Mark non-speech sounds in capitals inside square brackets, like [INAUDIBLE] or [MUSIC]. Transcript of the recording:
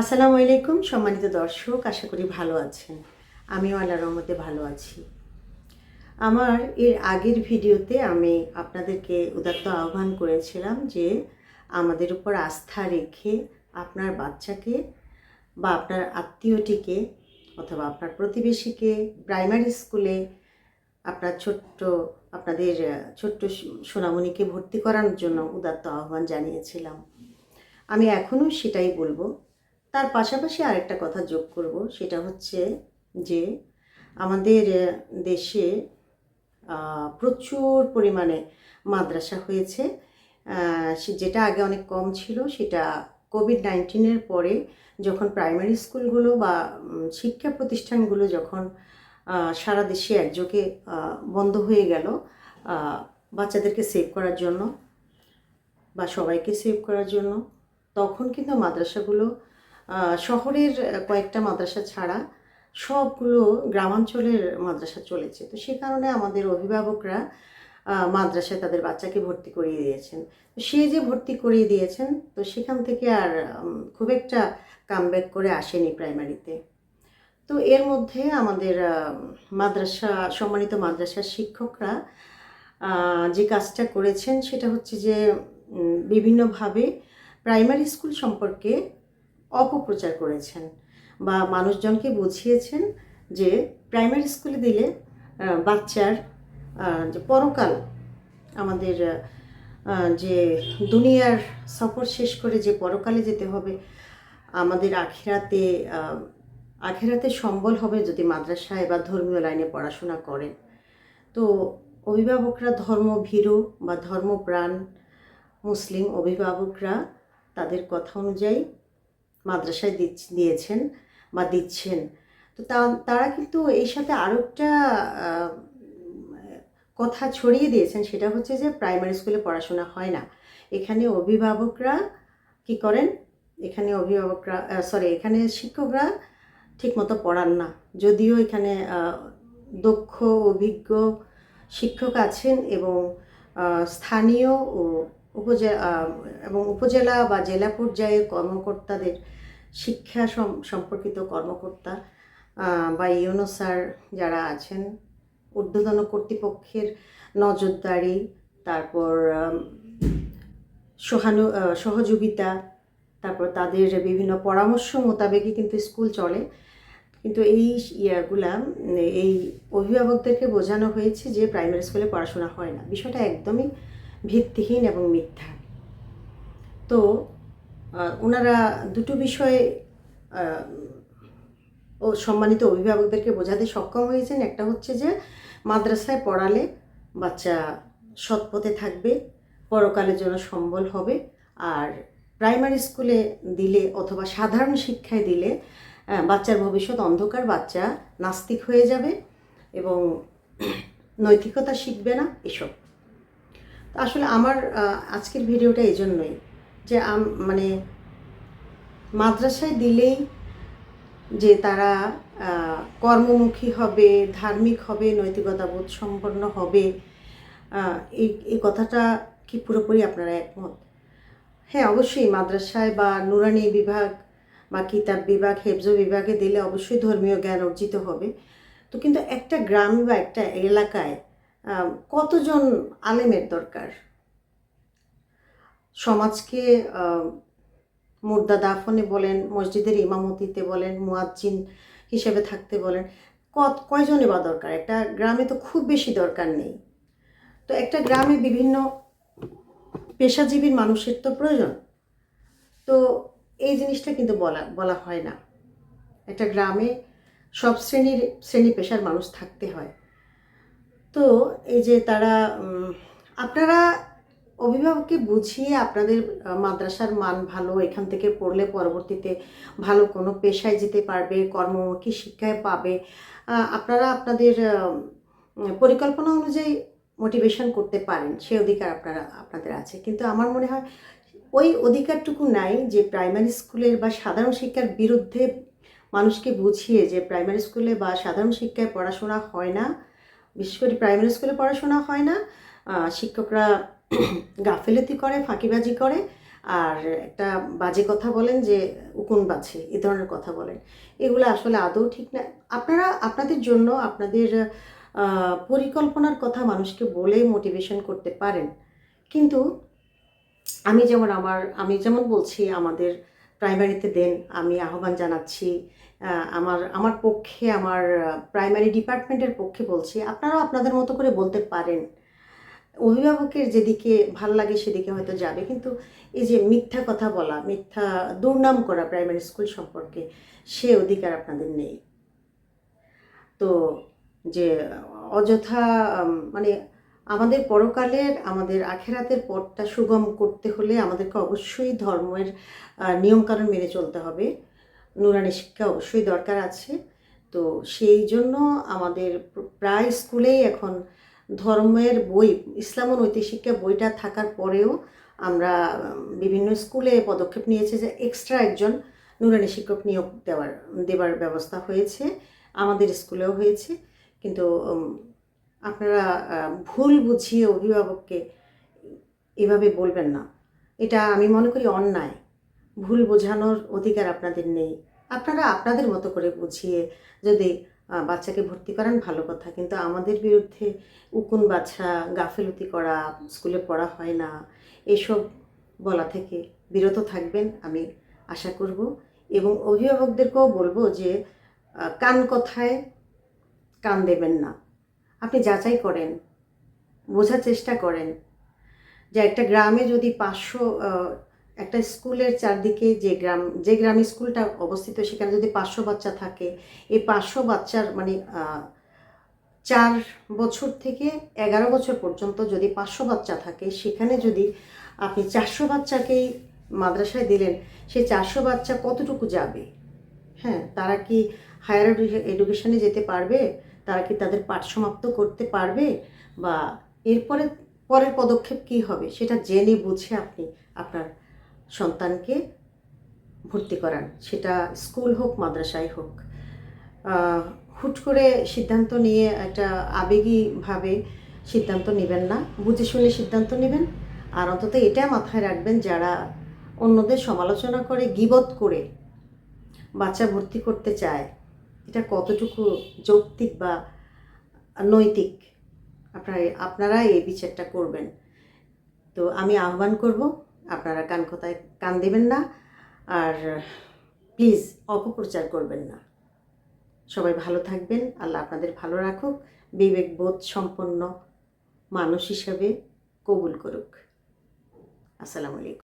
আসসালামু আলাইকুম, সম্মানিত দর্শক, আশা করি ভালো আছেন। আমিও আল্লাহর রহমতে ভালো আছি। আমার এর আগের ভিডিওতে আমি আপনাদেরকে উদাত্ত আহ্বান করেছিলাম যে আমাদের উপর আস্থা রেখে আপনার বাচ্চাকে বা আপনার আত্মীয়টিকে অথবা আপনার প্রতিবেশীকে প্রাইমারি স্কুলে আপনার ছোট্ট, আপনাদের ছোট্ট সোনামণিকে ভর্তি করানোর জন্য উদাত্ত আহ্বান জানিয়েছিলাম। আমি এখনও সেটাই বলব। তার পাশাপাশি আরেকটা কথা যোগ করব, সেটা হচ্ছে যে আমাদের দেশে প্রচুর পরিমাণে মাদ্রাসা হয়েছে। যেটা আগে অনেক কম ছিল, সেটা কোভিড নাইন্টিনের পরে যখন প্রাইমারি স্কুলগুলো বা শিক্ষা প্রতিষ্ঠানগুলো যখন সারা দেশে একযোগে বন্ধ হয়ে গেল বাচ্চাদেরকে সেভ করার জন্য বা সবাইকে সেভ করার জন্য, তখন কিন্তু মাদ্রাসাগুলো শহরের কয়েকটা মাদ্রাসা ছাড়া সবগুলো গ্রামাঞ্চলের মাদ্রাসা চলেছে। তো সে কারণে আমাদের অভিভাবকরা মাদ্রাসায় তাদের বাচ্চাকে ভর্তি করিয়ে দিয়েছেন। সে যে ভর্তি করিয়ে দিয়েছেন, তো সেখান থেকে আর খুব একটা কামব্যাক করে আসেনি প্রাইমারিতে তো এর মধ্যে আমাদের মাদ্রাসা, সম্মানিত মাদ্রাসার শিক্ষকরা যে কাজটা করেছেন সেটা হচ্ছে যে বিভিন্নভাবে প্রাইমারি স্কুল সম্পর্কে অপপ্রচার করেছেন বা মানুষজনকে বুঝিয়েছেন যে প্রাইমারি স্কুলে দিলে বাচ্চার যে পরকাল আমাদের যে দুনিয়ার সফর শেষ করে যে পরকালে যেতে হবে, আমাদের আখেরাতে আখেরাতে সম্বল হবে যদি মাদ্রাসায় বা ধর্মীয় লাইনে পড়াশোনা করেন। তো অভিভাবকরা ধর্মভীরু বা ধর্মপ্রাণ মুসলিম অভিভাবকরা তাদের কথা অনুযায়ী মাদ্রাসায় দিয়েছেন বা দিচ্ছেন। তো তা- তারা কিন্তু এই সাথে আরও একটা কথা ছড়িয়ে দিয়েছেন, সেটা হচ্ছে যে প্রাইমারি স্কুলে পড়াশোনা হয় না। এখানে অভিভাবকরা কি করেন? এখানে অভিভাবকরা সরি এখানে শিক্ষকরা ঠিকমতো পড়ান না। যদিও এখানে দক্ষ, অভিজ্ঞ শিক্ষক আছেন এবং স্থানীয় ও উপজেলা এবং উপজেলা বা জেলা পর্যায়ের কর্মকর্তাদের শিক্ষা সম্পর্কিত কর্মকর্তা বা ইউনো স্যার যারা আছেন, ঊর্ধ্বতন কর্তৃপক্ষের নজরদারি, তারপর সহানু সহযোগিতা, তারপর তাদের বিভিন্ন পরামর্শ মোতাবেকই কিন্তু স্কুল চলে। কিন্তু এই ইয়াগুলা, এই অভিভাবকদেরকে বোঝানো হয়েছে যে প্রাইমারি স্কুলে পড়াশোনা হয় না। বিষয়টা একদমই ভিত্তিহীন এবং মিথ্যা। তো ওনারা দুটো বিষয়ে ও সম্মানিত অভিভাবকদেরকে বোঝাতে সক্ষম হয়েছেন। একটা হচ্ছে যে, মাদ্রাসায় পড়ালে বাচ্চা সৎপথে থাকবে পরকালের জন্য সম্বল হবে, আর প্রাইমারি স্কুলে দিলে অথবা সাধারণ শিক্ষায় দিলে বাচ্চার ভবিষ্যৎ অন্ধকার, বাচ্চা নাস্তিক হয়ে যাবে এবং নৈতিকতা শিখবে না, এসব। আসলে আমার আজকের ভিডিওটা এই জন্যই যে মানে মাদ্রাসায় দিলেই যে তারা কর্মমুখী হবে, ধার্মিক হবে নৈতিকতা বোধ সম্পন্ন হবে এই এই কথাটা কি পুরোপুরি আপনারা একমত? হ্যাঁ অবশ্যই মাদ্রাসায় বা নুরানি বিভাগ বা কিতাব বিভাগ, হেফজ বিভাগে দিলে অবশ্যই ধর্মীয় জ্ঞান অর্জিত হবে। তো কিন্তু একটা গ্রামে বা একটা এলাকায় কতজন আলেমের দরকার? সমাজকে মুর্দা দাফনে বলেন, মসজিদের ইমামতিতে বলেন, মুয়াজ্জিন হিসেবে থাকতে বলেন, কত, কয়জনে বা দরকার? একটা গ্রামে তো খুব বেশি দরকার নেই। তো একটা গ্রামে বিভিন্ন পেশাজীবীর মানুষের তো প্রয়োজন। তো এই জিনিসটা কিন্তু বলা বলা হয় না। একটা গ্রামে সব শ্রেণির, শ্রেণি পেশার মানুষ থাকতে হয়। তো এই যে তারা আপনারা অভিভাবককে বুঝিয়ে আপনাদের মাদ্রাসার মান ভালো, এখান থেকে পড়লে পরবর্তীতে ভালো কোনো পেশায় যেতে পারবে কর্মমুখী শিক্ষায় পাবে আপনারা আপনাদের পরিকল্পনা অনুযায়ী মোটিভেশন করতে পারেন সে অধিকার আপনারা, আপনাদের আছে। কিন্তু আমার মনে হয় ওই অধিকারটুকু নাই যে প্রাইমারি স্কুলের বা সাধারণ শিক্ষার বিরুদ্ধে মানুষকে বুঝিয়ে যে প্রাইমারি স্কুলে বা সাধারণ শিক্ষায় পড়াশোনা হয় না বিশেষ করে প্রাইমারি স্কুলে পড়াশোনা হয় না। শিক্ষকরা [CLEARS THROAT] গাফেলতি করে, ফাঁকিবাজি করে। আর একটা বাজে কথা বলেন যে, উকুন বাছে এ ধরনের কথা বলেন। এগুলো আসলে আদৌ ঠিক না। আপনারা, আপনাদের জন্য, আপনাদের পরিকল্পনার কথা মানুষকে বলে মোটিভেশন করতে পারেন। কিন্তু আমি যেমন আমার, আমি যেমন বলছি, আমাদের প্রাইমারিতে দেন, আমি আহ্বান জানাচ্ছি। আমার আমার পক্ষে, আমার প্রাইমারি ডিপার্টমেন্টের পক্ষে বলছি, আপনারাও আপনাদের মতো করে বলতে পারেন। অভিভাবকের যেদিকে ভালো লাগে সেদিকে হয়তো যাবে, কিন্তু এই যে মিথ্যা কথা বলা, মিথ্যা দুর্নাম করা প্রাইমারি স্কুল সম্পর্কে, সে অধিকার আপনাদের নেই। তো যে অযথা মানে আমাদের পরকালের, আমাদের আখেরাতের পথটা সুগম করতে হলে আমাদেরকে অবশ্যই ধর্মের নিয়মকানুন মেনে চলতে হবে। নুরানি শিক্ষা অবশ্যই দরকার আছে। তো সেই জন্য আমাদের প্রায় স্কুলেই এখন ধর্মের বই, ইসলাম ও নৈতিক শিক্ষা বইটা থাকার পরেও আমরা বিভিন্ন স্কুলে পদক্ষেপ নিয়েছে যে এক্সট্রা একজন নুরানি শিক্ষক নিয়োগ দেওয়ার দেওয়ার ব্যবস্থা হয়েছে। আমাদের স্কুলেও হয়েছে। কিন্তু আপনারা ভুল বুঝিয়ে অভিভাবককে এভাবে বলবেন না। এটা আমি মনে করি অন্যায়। ভুল বোঝানোর অধিকার আপনাদের নেই। আপনারা আপনাদের মতো করে বুঝিয়ে যদি বাচ্চাকে ভর্তি করান, ভালো কথা। কিন্তু আমাদের বিরুদ্ধে উকুন বাছা, গাফেলতি করা, স্কুলে পড়া হয় না, এসব বলা থেকে বিরত থাকবেন আমি আশা করব। এবং অভিভাবকদেরকেও বলব যে কান কথায় কান দেবেন না। আপনি যাচাই করেন, বোঝার চেষ্টা করেন যে একটা গ্রামে যদি পাঁচশো একটা স্কুলের চারদিকে যে গ্রাম, যে গ্রামে স্কুলটা অবস্থিত সেখানে যদি পাঁচশো বাচ্চা থাকে, এই পাঁচশো বাচ্চার মানে চার বছর থেকে এগারো বছর পর্যন্ত যদি পাঁচশো বাচ্চা থাকে, সেখানে যদি আপনি চারশো বাচ্চাকেই মাদ্রাসায় দিলেন সেই চারশো বাচ্চা কতটুকু যাবে? হ্যাঁ তারা কি হায়ার এডুকেশনে যেতে পারবে? তারা কি তাদের পাঠ সমাপ্ত করতে পারবে? বা এরপরে, পরের পদক্ষেপ কি হবে? সেটা জেনে বুঝে আপনি আপনার সন্তানকে ভর্তি করান। সেটা স্কুল হোক, মাদ্রাসায় হোক। হুট করে সিদ্ধান্ত নিয়ে একটা আবেগীভাবে সিদ্ধান্ত নেবেন না। বুঝে শুনে সিদ্ধান্ত নেবেন। আর অন্তত এটা মাথায় রাখবেন, যারা অন্যদের সমালোচনা করে, গিবত করে বাচ্চা ভর্তি করতে চায় এটা কতটুকু যৌক্তিক বা নৈতিক? আপনারা আপনারা এই বিচারটা করবেন। তো আমি আহ্বান করব, আপনারা কান কথায়, কান দেবেন না, আর প্লিজ অপপ্রচার করবেন না। সবাই ভালো থাকবেন, আল্লাহ আপনাদের ভালো রাখুক বিবেকবোধ সম্পন্ন মানুষ হিসাবে কবুল করুক। আসসালামু আলাইকুম।